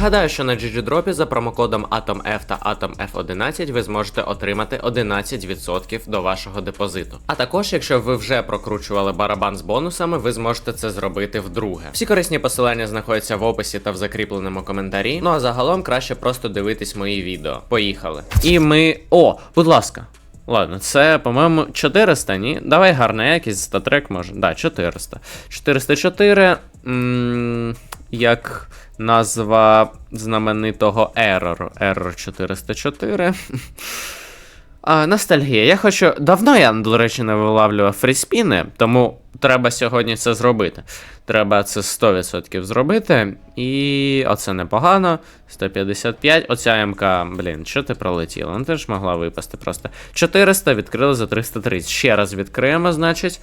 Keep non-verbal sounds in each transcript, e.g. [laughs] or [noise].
Нагадаю, що на GGDrop за промокодом AtomF та AtomF11 ви зможете отримати 11% до вашого депозиту. А також, якщо ви вже прокручували барабан з бонусами, ви зможете це зробити вдруге. Всі корисні посилання знаходяться в описі та в закріпленому коментарі. Ну а загалом краще просто дивитись мої відео. Поїхали. І ми. О, будь ласка. Ладно, це, по-моєму, 400, ні? Давай гарна якість, статрек може. Да, 400. 404. М- як назва знаменитого Error. Error 404. А, Ностальгія. Я хочу. Давно я, до речі, не вилавлював фріспіни, тому треба сьогодні це зробити. Треба це 100% зробити. І оце непогано. 155. Оця МК, блін, що ти пролетіла? Ну ти ж могла випасти просто. 400 відкрили за 330. Ще раз відкриємо, значить.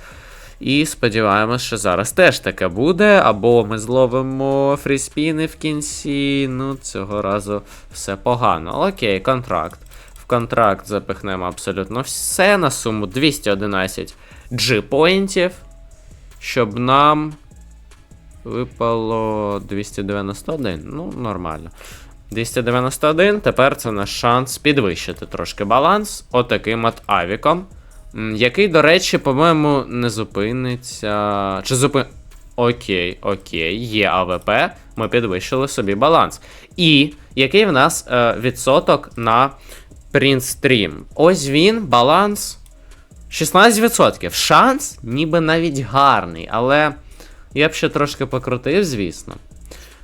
І сподіваємось, що зараз теж таке буде. Або ми зловимо фріспіни в кінці. Ну, цього разу все погано. Окей, контракт. В контракт запихнемо абсолютно все на суму 211 G-поінтів. Щоб нам випало 291. Ну, нормально. 291. Тепер це наш шанс підвищити трошки баланс. Отаким от авіком. Який, до речі, по-моєму, не зупиниться. Чи зупин. Окей, окей, є АВП, ми підвищили собі баланс. І який в нас е, відсоток на Stream? Ось він, баланс 16%. Шанс ніби навіть гарний, але я б ще трошки покрутив, звісно.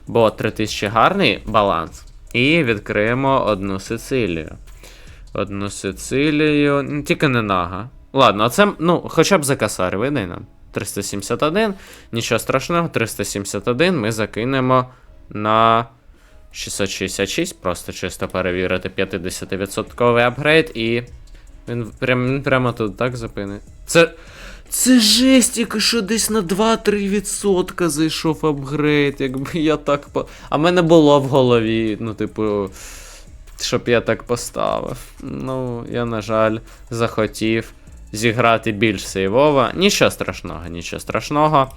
Бо 3000 гарний баланс. І відкриємо одну Сицилію. Одну Сицилію. Тільки не нага. Ладно, а це, ну, хоча б за косарь видай нам. 371. Нічого страшного, 371 ми закинемо на 666. Просто чисто перевірити 50% апгрейд і. Він, прям, він прямо тут так запинить. Це. Це жесть, тільки що десь на 2-3% зайшов апгрейд, якби я так по. А мене було в голові, ну, типу, щоб я так поставив. Ну, я, на жаль, захотів зіграти більш сейвово. Нічого страшного, нічого страшного.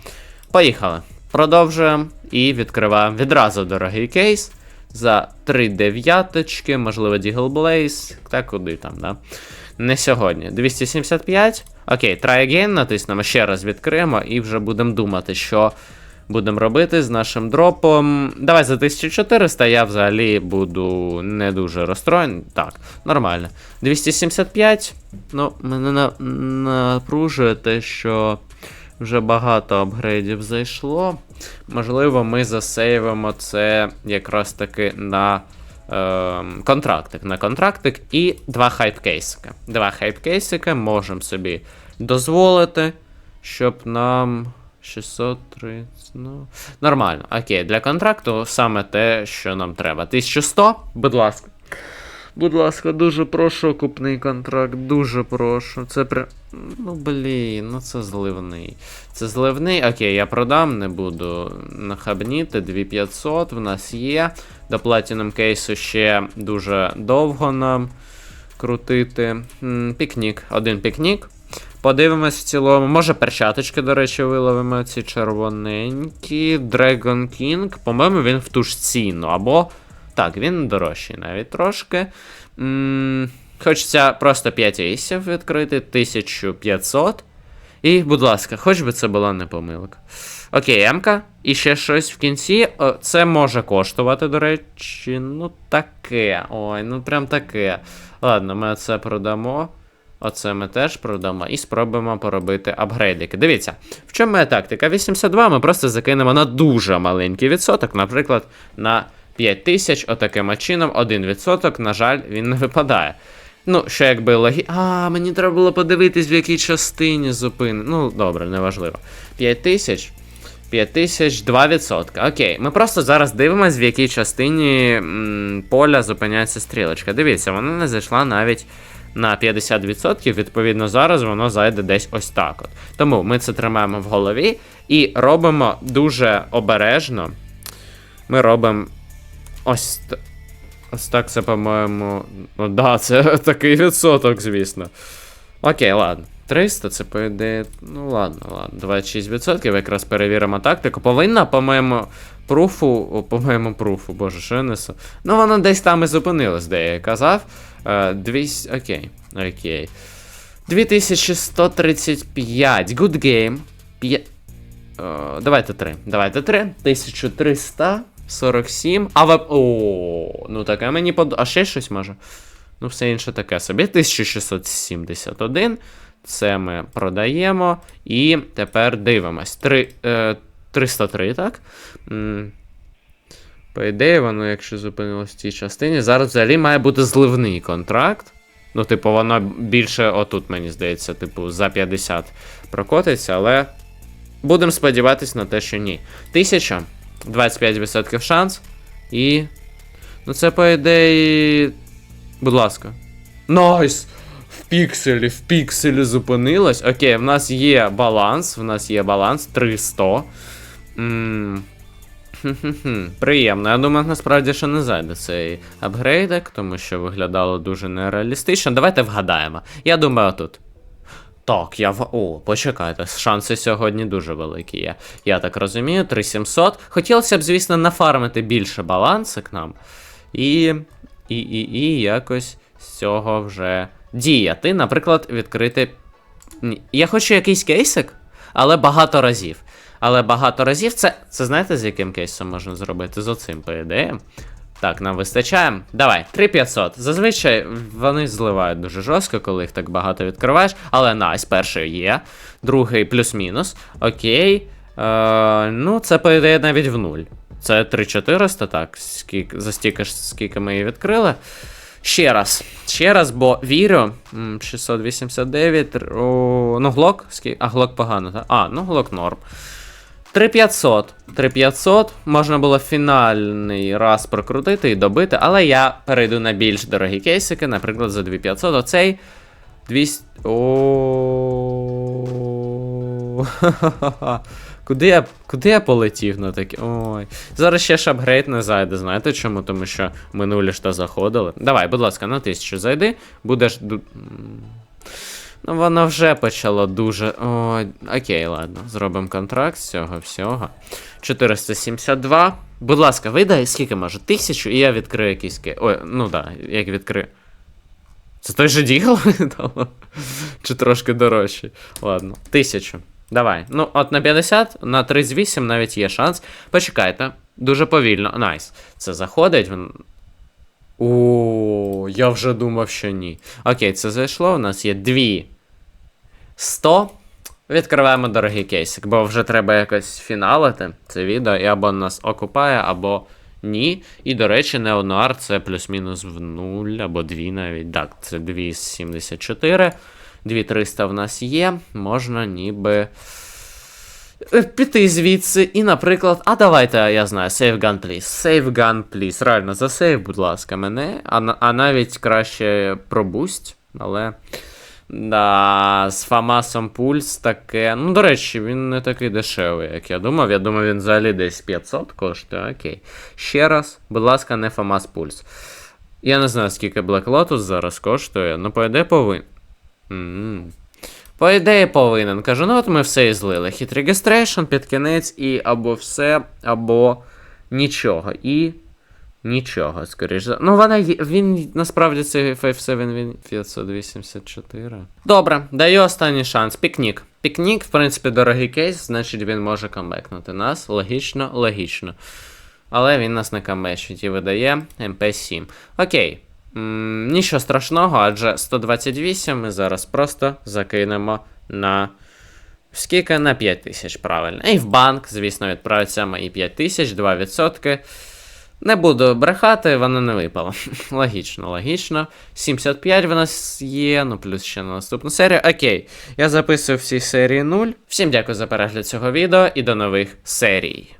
Поїхали. Продовжуємо і відкриваємо відразу дорогий кейс. За 3 дев'яточки, можливо, Blaze, та куди там, да? Не сьогодні. 275. Окей, try again, натиснемо, ще раз відкриємо і вже будемо думати, що будемо робити з нашим дропом. Давай за 1400 я взагалі буду не дуже розстроєний. Так, нормально. 275. Ну, мене на- напружує те, що вже багато апгрейдів зайшло. Можливо, ми засейвимо це якраз таки на ем, контрактик. На контрактик і два хайпкейсики. Два хайпкейсики можемо собі дозволити, щоб нам 630. Ну, нормально. Окей, для контракту саме те, що нам треба. 1100, будь ласка. Будь ласка, дуже прошу купний контракт, дуже прошу. Це при. Ну блін, ну це зливний. Це зливний. Окей, я продам, не буду нахабніти. 2500 в нас є. До платінум кейсу ще дуже довго нам крутити. Пікнік, один пікнік. Подивимось в цілому. Може перчаточки, до речі, виловимо ці червоненькі. Dragon King. По-моєму, він в ту ж ціну. Або. Так, він дорожчий навіть трошки. М, Хочеться просто 5 ейсів відкрити, 1500. І, будь ласка, хоч би це була не помилка. Окей, Емка. І ще щось в кінці. О, Це може коштувати, до речі. Ну, таке. Ой, ну прям таке. Ладно, ми це продамо. Оце ми теж продамо і спробуємо поробити апгрейдики. Дивіться, в чому моя тактика? 82 ми просто закинемо на дуже маленький відсоток, наприклад, на 5000, отаким чином, 1%, на жаль, він не випадає. Ну, що якби логі. А, мені треба було подивитись, в якій частині зупин. Ну, добре, неважливо. 5000. 5000, 2%. Окей, ми просто зараз дивимося, в якій частині м, поля зупиняється стрілочка. Дивіться, вона не зайшла навіть на 50%, відповідно, зараз воно зайде десь ось так. от. Тому ми це тримаємо в голові і робимо дуже обережно. Ми робимо ось. Ось так це, по-моєму. Ну да, це [laughs] такий відсоток, звісно. Окей, ладно. 300 це по ідеї. Ну ладно, ладно. 26%. Якраз перевіримо тактику. Повинна, по-моєму, пруфу. По-моєму, пруфу, боже, що я несу. Ну, воно десь там і зупинилось, де я казав. Е, 200. Окей. Окей. 2135. Good game. П'є... Е, давайте 3. Давайте 3. 1347. А веб. О, ну таке мені под. А ще щось може? Ну, все інше таке собі. 1671. Це ми продаємо. І тепер дивимось. 3, е, 303, так? По ідеї, воно, якщо зупинилось в цій частині, зараз взагалі має бути зливний контракт. Ну, типу, воно більше отут, мені здається, типу, за 50 прокотиться, але будемо сподіватись на те, що ні. 1000, 25% шанс. І. Ну, це, по ідеї. Будь ласка. Найс! В пікселі, в пікселі зупинилось. Окей, в нас є баланс. В нас є баланс 300. М, Приємно. Я думаю, насправді ще не зайде цей апгрейдик, тому що виглядало дуже нереалістично. Давайте вгадаємо. Я думаю, тут. Так, я в. О, почекайте, шанси сьогодні дуже великі є. Я так розумію, 3700. Хотілося б, звісно, нафармити більше балансик нам. І. І, і, і якось з цього вже діяти. Наприклад, відкрити. Я хочу якийсь кейсик, але багато разів. Але багато разів це. Це знаєте, з яким кейсом можна зробити? З оцим, по ідеї. Так, нам вистачає. Давай, 3500. Зазвичай вони зливають дуже жорстко, коли їх так багато відкриваєш. Але найс, перший є. Другий плюс-мінус. Окей. Е, ну, це по ідеї навіть в нуль. Це 3400, так. Скільки, за стільки ж, скільки ми її відкрили. Ще раз. Ще раз, бо вірю. 689. О, ну, глок. А, глок погано, так? А, ну глок норм. 3500. 3500. Можна було фінальний раз прокрутити і добити, але я перейду на більш дорогі кейсики, наприклад, за 2500. Оцей 200. О. [laughs] Куди я, куди я полетів на такі? Ой. Зараз ще ж апгрейд не зайде. Знаєте чому? Тому що минулі ж та заходили. Давай, будь ласка, на 1000 зайди. Будеш. Ну, воно вже почало дуже. Ой, окей, ладно. Зробимо контракт з цього всього. 472. Будь ласка, видай, скільки може? Тисячу, і я відкрию якийсь ке. Ой, ну да, як відкрию. Це той же дігл [laughs] видало? Чи трошки дорожче? Ладно, тисячу. Давай. Ну, от на 50, на 38 навіть є шанс. Почекайте. Дуже повільно. Найс. Це заходить. О, я вже думав, що ні. Окей, це зайшло. У нас є дві 100. Відкриваємо дорогий кейсик, бо вже треба якось фіналити це відео, і або нас окупає, або ні. І, до речі, Неонуар це плюс-мінус в 0, або 2 навіть. Так, це 274. 2300 в нас є. Можна ніби. е, Піти звідси, і, наприклад, а давайте, я знаю, save gun, please. Save gun, please. Реально, засейв, будь ласка, мене. А, а навіть краще пробусть, але. Да, з Фамасом пульс таке. Ну, до речі, він не такий дешевий, як я думав. Я думав, він взагалі десь 500 коштує. Окей. Ще раз, будь ласка, не Фамас пульс. Я не знаю, скільки Black Lotus зараз коштує, ну, по ідеї повинен. м По ідеї повинен. Кажу, ну от ми все і злили. Hit registration під кінець, і або все, або нічого. І Нічого, скоріш за. Ну, вона. Він насправді 5-7 584. Добре, даю останній шанс. Пікнік. Пікнік, в принципі, дорогий кейс, значить він може камбекнути нас. Логічно, логічно. Але він нас не камбечить і видає МП7. Окей. М, нічого страшного, адже 128 ми зараз просто закинемо на. Скільки на 5 тисяч, правильно. І в банк, звісно, відправиться мої 5 тисяч, 2%. Не буду брехати, вона не випала. [laughs] логічно, логічно. 75 в нас є, ну плюс ще на наступну серію. Окей, я записую всі серії 0. Всім дякую за перегляд цього відео і до нових серій.